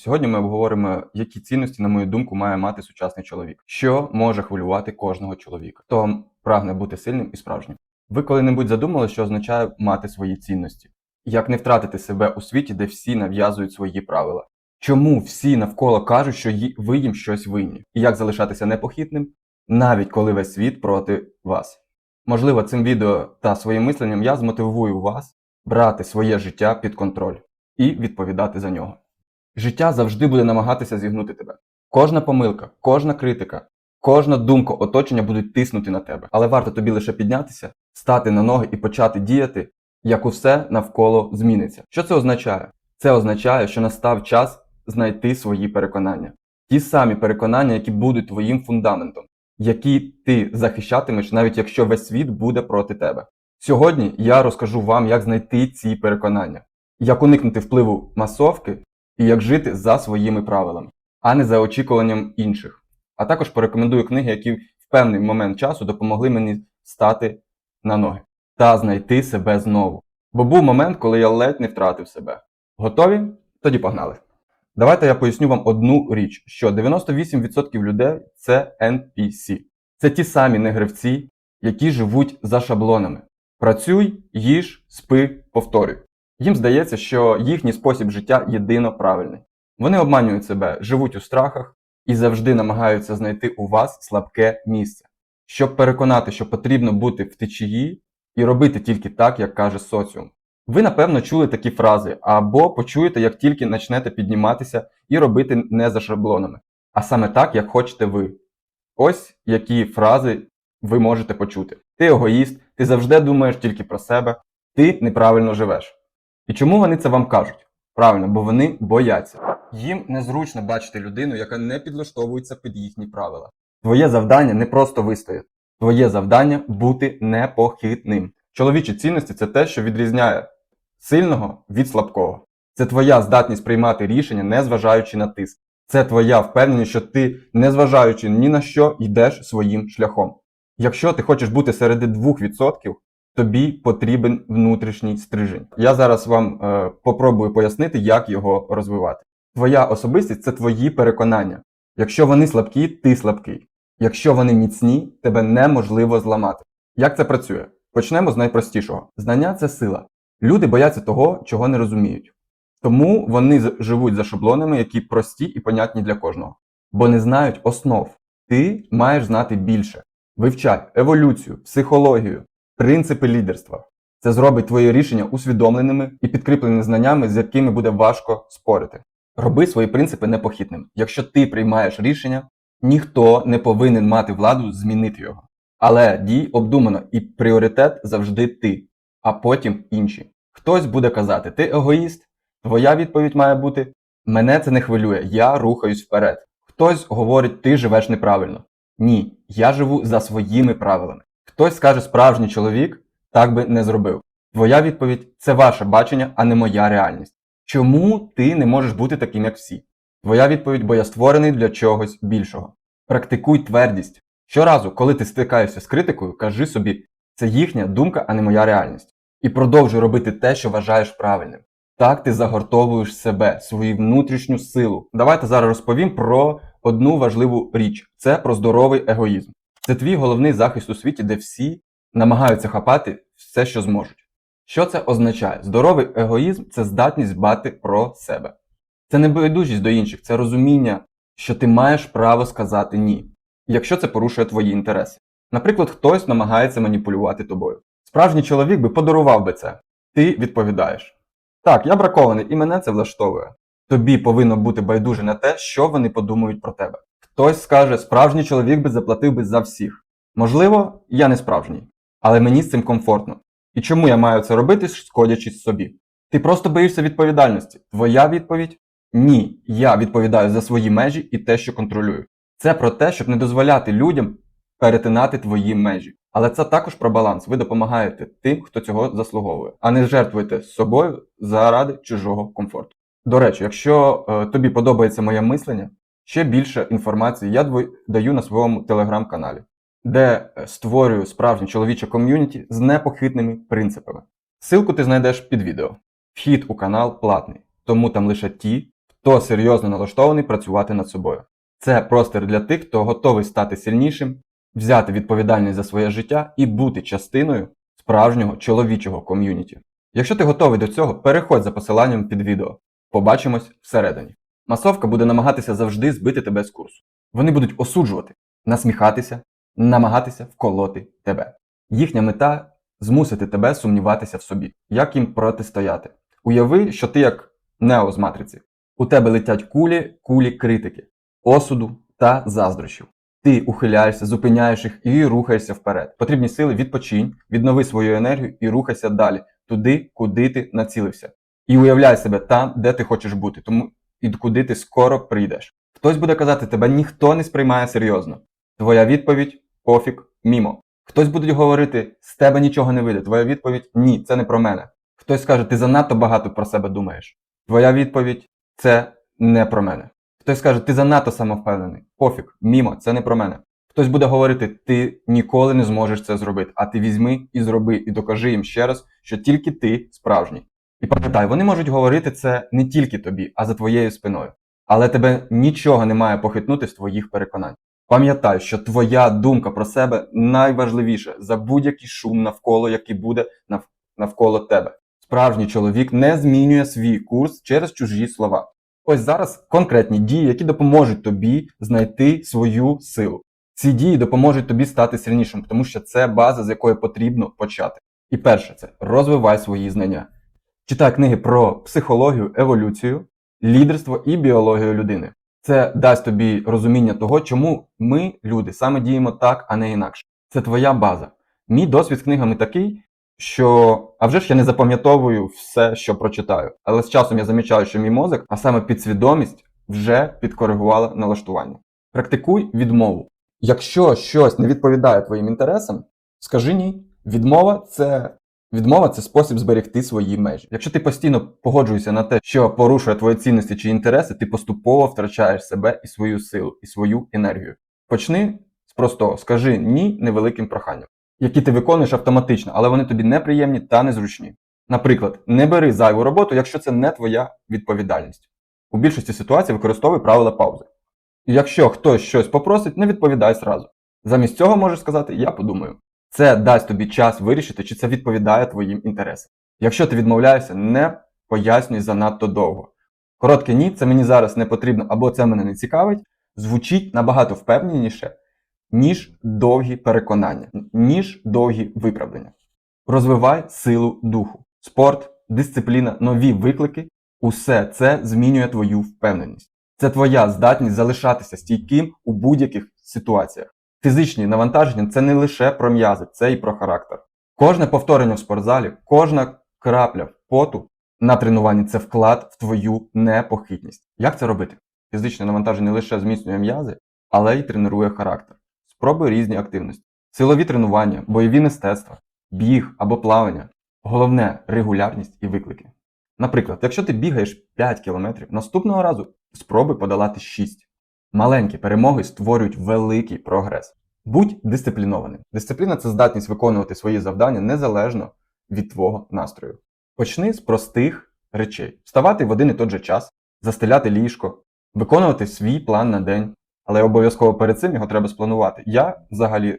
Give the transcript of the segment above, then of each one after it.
Сьогодні ми обговоримо, які цінності, на мою думку, має мати сучасний чоловік, що може хвилювати кожного чоловіка, хто прагне бути сильним і справжнім. Ви коли-небудь задумали, що означає мати свої цінності? Як не втратити себе у світі, де всі нав'язують свої правила? Чому всі навколо кажуть, що ви їм щось винні? І як залишатися непохитним, навіть коли весь світ проти вас? Можливо, цим відео та своїм мисленням я змотивую вас брати своє життя під контроль і відповідати за нього. Життя завжди буде намагатися зігнути тебе. Кожна помилка, кожна критика, кожна думка оточення будуть тиснути на тебе. Але варто тобі лише піднятися, стати на ноги і почати діяти, як усе навколо зміниться. Що це означає? Це означає, що настав час знайти свої переконання. Ті самі переконання, які будуть твоїм фундаментом, які ти захищатимеш, навіть якщо весь світ буде проти тебе. Сьогодні я розкажу вам, як знайти ці переконання, як уникнути впливу масовки і як жити за своїми правилами, а не за очікуванням інших. А також порекомендую книги, які в певний момент часу допомогли мені стати на ноги та знайти себе знову. Бо був момент, коли я ледь не втратив себе. Готові? Тоді погнали. Давайте я поясню вам одну річ: що 98% людей це NPC. Це ті самі негривці, які живуть за шаблонами. Працюй, їж, спи, повторюй. Їм здається, що їхній спосіб життя єдино правильний. Вони обманюють себе, живуть у страхах і завжди намагаються знайти у вас слабке місце, щоб переконати, що потрібно бути в течії і робити тільки так, як каже соціум. Ви, напевно, чули такі фрази, або почуєте, як тільки почнете підніматися і робити не за шаблонами, а саме так, як хочете ви. Ось які фрази ви можете почути. Ти егоїст, ти завжди думаєш тільки про себе, ти неправильно живеш. І чому вони це вам кажуть? Правильно, бо вони бояться. Їм незручно бачити людину, яка не підлаштовується під їхні правила. Твоє завдання не просто вистояти. Твоє завдання бути непохитним. Чоловічі цінності це те, що відрізняє сильного від слабкого. Це твоя здатність приймати рішення, незважаючи на тиск. Це твоя впевненість, що ти, незважаючи ні на що, йдеш своїм шляхом. Якщо ти хочеш бути серед 2%, тобі потрібен внутрішній стрижень. Я зараз вам е, попробую пояснити, як його розвивати. Твоя особистість це твої переконання. Якщо вони слабкі, ти слабкий. Якщо вони міцні, тебе неможливо зламати. Як це працює? Почнемо з найпростішого. Знання це сила. Люди бояться того, чого не розуміють. Тому вони живуть за шаблонами, які прості і понятні для кожного. Бо не знають основ. Ти маєш знати більше. Вивчай еволюцію, психологію, принципи лідерства. Це зробить твої рішення усвідомленими і підкріпленими знаннями, з якими буде важко спорити. Роби свої принципи непохитними. Якщо ти приймаєш рішення, ніхто не повинен мати владу змінити його. Але дій обдумано і пріоритет завжди ти, а потім інші. Хтось буде казати, ти егоїст, твоя відповідь має бути мене це не хвилює, я рухаюсь вперед. Хтось говорить, ти живеш неправильно. Ні, я живу за своїми правилами. Хтось скаже, справжній чоловік так би не зробив. Твоя відповідь це ваше бачення, а не моя реальність. Чому ти не можеш бути таким, як всі? Твоя відповідь, бо я створений для чогось більшого. Практикуй твердість. Щоразу, коли ти стикаєшся з критикою, кажи собі, це їхня думка, а не моя реальність. І продовжуй робити те, що вважаєш правильним. Так ти загортовуєш себе, свою внутрішню силу. Давайте зараз розповім про одну важливу річ: це про здоровий егоїзм. Це твій головний захист у світі, де всі намагаються хапати все, що зможуть. Що це означає? Здоровий егоїзм це здатність дбати про себе. Це не байдужість до інших, це розуміння, що ти маєш право сказати ні, якщо це порушує твої інтереси. Наприклад, хтось намагається маніпулювати тобою. Справжній чоловік би подарував би це. Ти відповідаєш. Так, я бракований і мене це влаштовує. Тобі повинно бути байдуже на те, що вони подумають про тебе. Хтось скаже, справжній чоловік би заплатив би за всіх. Можливо, я не справжній, але мені з цим комфортно. І чому я маю це робити, шкодячись собі? Ти просто боїшся відповідальності. Твоя відповідь ні. Я відповідаю за свої межі і те, що контролюю. Це про те, щоб не дозволяти людям перетинати твої межі. Але це також про баланс. Ви допомагаєте тим, хто цього заслуговує, а не жертвуєте собою заради чужого комфорту. До речі, якщо е, тобі подобається моє мислення, ще більше інформації я даю на своєму телеграм-каналі, де е, створюю справжнє чоловіче ком'юніті з непохитними принципами. Ссылку ти знайдеш під відео. Вхід у канал платний, тому там лише ті, хто серйозно налаштований працювати над собою. Це простір для тих, хто готовий стати сильнішим, взяти відповідальність за своє життя і бути частиною справжнього чоловічого ком'юніті. Якщо ти готовий до цього, переходь за посиланням під відео. Побачимось всередині. Масовка буде намагатися завжди збити тебе з курсу. Вони будуть осуджувати, насміхатися, намагатися вколоти тебе. Їхня мета змусити тебе сумніватися в собі, як їм протистояти. Уяви, що ти як Нео з матриці. У тебе летять кулі, кулі критики, осуду та заздрощів. Ти ухиляєшся, зупиняєш їх і рухаєшся вперед. Потрібні сили відпочинь, віднови свою енергію і рухайся далі, туди, куди ти націлився. І уявляй себе там, де ти хочеш бути, тому і куди ти скоро прийдеш. Хтось буде казати, тебе ніхто не сприймає серйозно. Твоя відповідь пофіг, мімо. Хтось буде говорити, з тебе нічого не вийде. Твоя відповідь ні, це не про мене. Хтось скаже, ти занадто багато про себе думаєш. Твоя відповідь це не про мене. Хтось скаже, ти занадто самовпевнений. Пофіг, мімо, це не про мене. Хтось буде говорити, ти ніколи не зможеш це зробити, а ти візьми і зроби, і докажи їм ще раз, що тільки ти справжній. І пам'ятай, вони можуть говорити це не тільки тобі, а за твоєю спиною. Але тебе нічого не має похитнути з твоїх переконань. Пам'ятай, що твоя думка про себе найважливіша за будь-який шум навколо, який буде нав- навколо тебе. Справжній чоловік не змінює свій курс через чужі слова. Ось зараз конкретні дії, які допоможуть тобі знайти свою силу. Ці дії допоможуть тобі стати сильнішим, тому що це база, з якої потрібно почати. І перше це розвивай свої знання. Читай книги про психологію, еволюцію, лідерство і біологію людини. Це дасть тобі розуміння того, чому ми, люди, саме діємо так, а не інакше. Це твоя база. Мій досвід з книгами такий, що а вже ж я не запам'ятовую все, що прочитаю. Але з часом я замічаю, що мій мозок, а саме підсвідомість, вже підкоригувала налаштування. Практикуй відмову. Якщо щось не відповідає твоїм інтересам, скажи ні. Відмова це Відмова це спосіб зберегти свої межі. Якщо ти постійно погоджуєшся на те, що порушує твої цінності чи інтереси, ти поступово втрачаєш себе і свою силу, і свою енергію. Почни з простого, скажи ні невеликим проханням, які ти виконуєш автоматично, але вони тобі неприємні та незручні. Наприклад, не бери зайву роботу, якщо це не твоя відповідальність. У більшості ситуацій використовуй правила паузи. І якщо хтось щось попросить, не відповідай зразу. Замість цього можеш сказати Я подумаю. Це дасть тобі час вирішити, чи це відповідає твоїм інтересам. Якщо ти відмовляєшся, не пояснюй занадто довго. Коротке ні, це мені зараз не потрібно або це мене не цікавить, звучить набагато впевненіше, ніж довгі переконання, ніж довгі виправдання. Розвивай силу духу. Спорт, дисципліна, нові виклики усе це змінює твою впевненість. Це твоя здатність залишатися стійким у будь-яких ситуаціях. Фізичні навантаження це не лише про м'язи, це і про характер. Кожне повторення в спортзалі, кожна крапля поту на тренуванні це вклад в твою непохитність. Як це робити? Фізичне навантаження не лише зміцнює м'язи, але й тренує характер. Спробуй різні активності: силові тренування, бойові мистецтва, біг або плавання. Головне регулярність і виклики. Наприклад, якщо ти бігаєш 5 км, наступного разу спробуй подолати 6. Маленькі перемоги створюють великий прогрес. Будь дисциплінованим. Дисципліна це здатність виконувати свої завдання незалежно від твого настрою. Почни з простих речей: вставати в один і той же час, застеляти ліжко, виконувати свій план на день, але обов'язково перед цим його треба спланувати. Я взагалі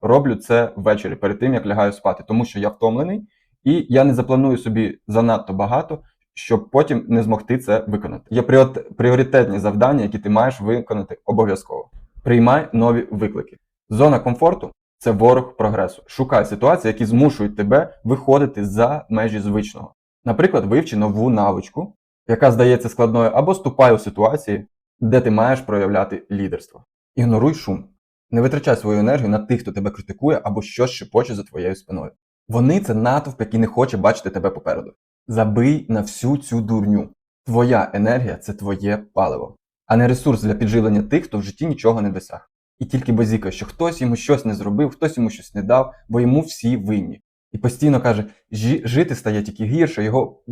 роблю це ввечері перед тим, як лягаю спати, тому що я втомлений і я не запланую собі занадто багато, щоб потім не змогти це виконати. Є пріоритетні завдання, які ти маєш виконати обов'язково. Приймай нові виклики. Зона комфорту це ворог прогресу. Шукай ситуації, які змушують тебе виходити за межі звичного. Наприклад, вивчи нову навичку, яка здається складною, або ступай у ситуації, де ти маєш проявляти лідерство. Ігноруй шум. Не витрачай свою енергію на тих, хто тебе критикує або щось шепоче за твоєю спиною. Вони це натовп, який не хоче бачити тебе попереду. Забий на всю цю дурню. Твоя енергія це твоє паливо, а не ресурс для підживлення тих, хто в житті нічого не досяг. І тільки базікає, що хтось йому щось не зробив, хтось йому щось не дав, бо йому всі винні. І постійно каже, жити стає тільки гірше, його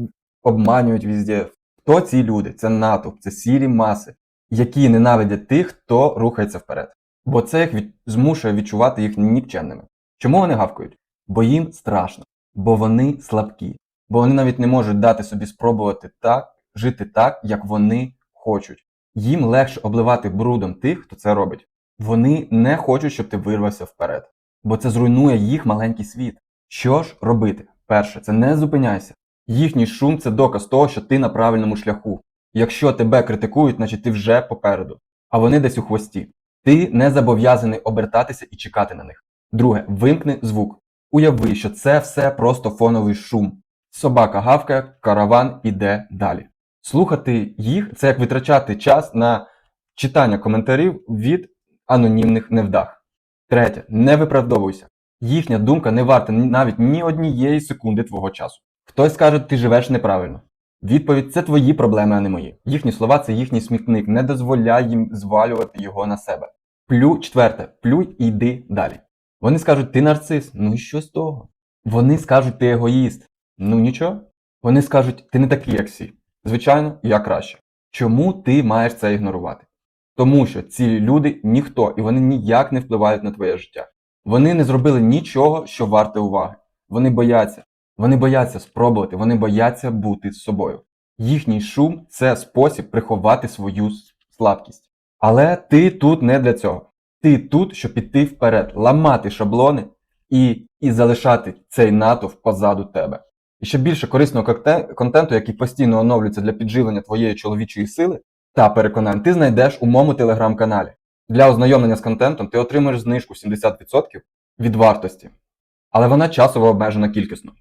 обманюють везде. Хто ці люди? Це натовп, це сірі маси, які ненавидять тих, хто рухається вперед. Бо це їх від... змушує відчувати їх нікчемними. Чому вони гавкають? Бо їм страшно, бо вони слабкі, бо вони навіть не можуть дати собі спробувати так, жити так, як вони хочуть. Їм легше обливати брудом тих, хто це робить. Вони не хочуть, щоб ти вирвався вперед, бо це зруйнує їх маленький світ. Що ж робити? Перше, це не зупиняйся. Їхній шум це доказ того, що ти на правильному шляху. Якщо тебе критикують, значить ти вже попереду, а вони десь у хвості. Ти не зобов'язаний обертатися і чекати на них. Друге, вимкни звук. Уяви, що це все просто фоновий шум. Собака гавкає, караван іде далі. Слухати їх це як витрачати час на читання коментарів від анонімних невдах. Третє, не виправдовуйся. Їхня думка не варта навіть ні однієї секунди твого часу. Хтось скаже, ти живеш неправильно. Відповідь це твої проблеми, а не мої. Їхні слова це їхній смітник. Не дозволяй їм звалювати його на себе. Плю, четверте, плюй і йди далі. Вони скажуть, ти нарцис. Ну і що з того? Вони скажуть, ти егоїст. Ну нічого. Вони скажуть, ти не такий, як всі. Звичайно, я краще. Чому ти маєш це ігнорувати? Тому що ці люди ніхто, і вони ніяк не впливають на твоє життя. Вони не зробили нічого, що варте уваги. Вони бояться. Вони бояться спробувати, вони бояться бути з собою. Їхній шум це спосіб приховати свою слабкість. Але ти тут не для цього. Ти тут, щоб піти вперед, ламати шаблони і, і залишати цей натовп позаду тебе. І ще більше корисного контенту, який постійно оновлюється для підживлення твоєї чоловічої сили та переконань, ти знайдеш у моєму телеграм-каналі. Для ознайомлення з контентом ти отримаєш знижку 70% від вартості, але вона часово обмежена кількісно.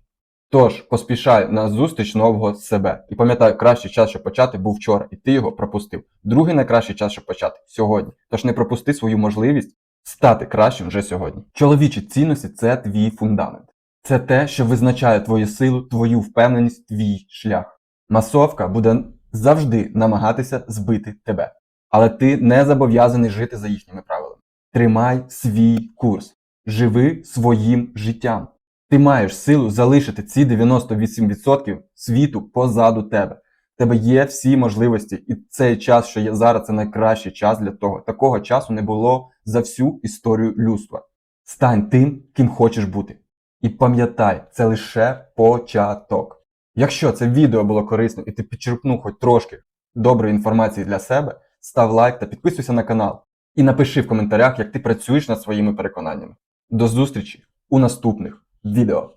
Тож поспішай на зустріч нового себе. І пам'ятай, кращий час, щоб почати, був вчора, і ти його пропустив. Другий найкращий час, щоб почати сьогодні. Тож не пропусти свою можливість стати кращим вже сьогодні. Чоловічі цінності це твій фундамент. Це те, що визначає твою силу, твою впевненість, твій шлях. Масовка буде завжди намагатися збити тебе. Але ти не зобов'язаний жити за їхніми правилами. Тримай свій курс, живи своїм життям. Ти маєш силу залишити ці 98% світу позаду тебе. Тебе є всі можливості, і цей час, що є зараз, це найкращий час для того. Такого часу не було за всю історію людства. Стань тим, ким хочеш бути. І пам'ятай, це лише початок. Якщо це відео було корисним і ти підчерпнув хоч трошки доброї інформації для себе, став лайк та підписуйся на канал. І напиши в коментарях, як ти працюєш над своїми переконаннями. До зустрічі у наступних відео.